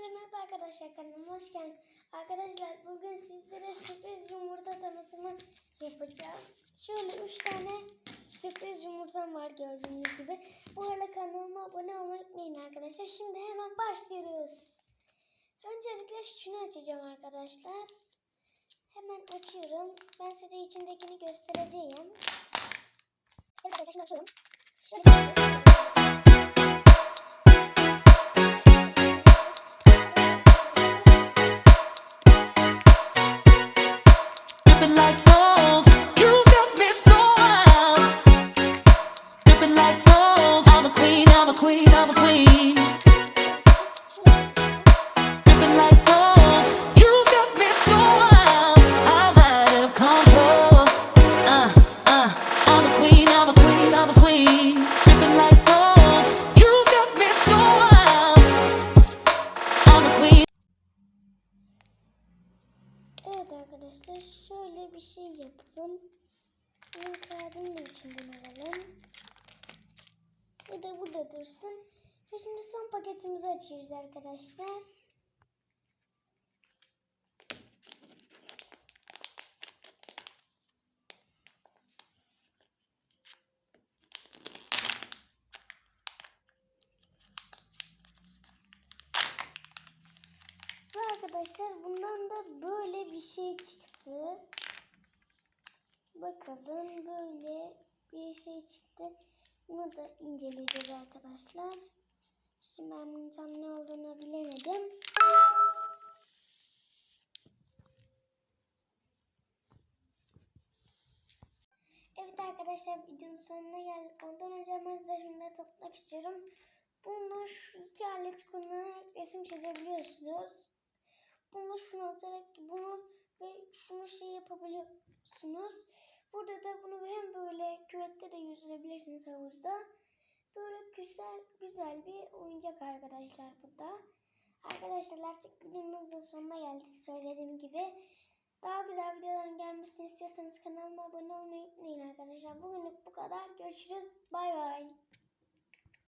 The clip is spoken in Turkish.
merhaba arkadaşlar kanalıma hoş geldiniz. Arkadaşlar bugün sizlere sürpriz yumurta tanıtımı yapacağım. Şöyle 3 tane sürpriz yumurtam var gördüğünüz gibi. Bu arada kanalıma abone olmayı unutmayın arkadaşlar. Şimdi hemen başlıyoruz. Öncelikle şunu açacağım arkadaşlar. Hemen açıyorum. Ben size içindekini göstereceğim. Evet arkadaşlar şimdi açıyorum. Şöyle arkadaşlar şöyle bir şey yaptım. Bunun kağıdını da içinden alalım. Bu da burada dursun. Ve şimdi son paketimizi açıyoruz arkadaşlar. Ve arkadaşlar bundan da böyle bir şey çıktı. Bakalım böyle bir şey çıktı. Bunu da inceleyeceğiz arkadaşlar. Şimdi ben bunun tam ne olduğunu bilemedim. Evet arkadaşlar videonun sonuna geldik. Ondan önce ben size şunları tanıtmak istiyorum. Bunu şu iki alet kullanarak resim çizebiliyorsunuz. Bunu şunu atarak bunu ve şunu şey yapabiliyorsunuz. Burada da bunu hem böyle küvette de yüzdürebilirsiniz havuzda. Böyle güzel güzel bir oyuncak arkadaşlar bu da. Arkadaşlar artık videomuzun sonuna geldik söylediğim gibi. Daha güzel videoların gelmesini istiyorsanız kanalıma abone olmayı unutmayın arkadaşlar. Bugünlük bu kadar. Görüşürüz. Bay bay.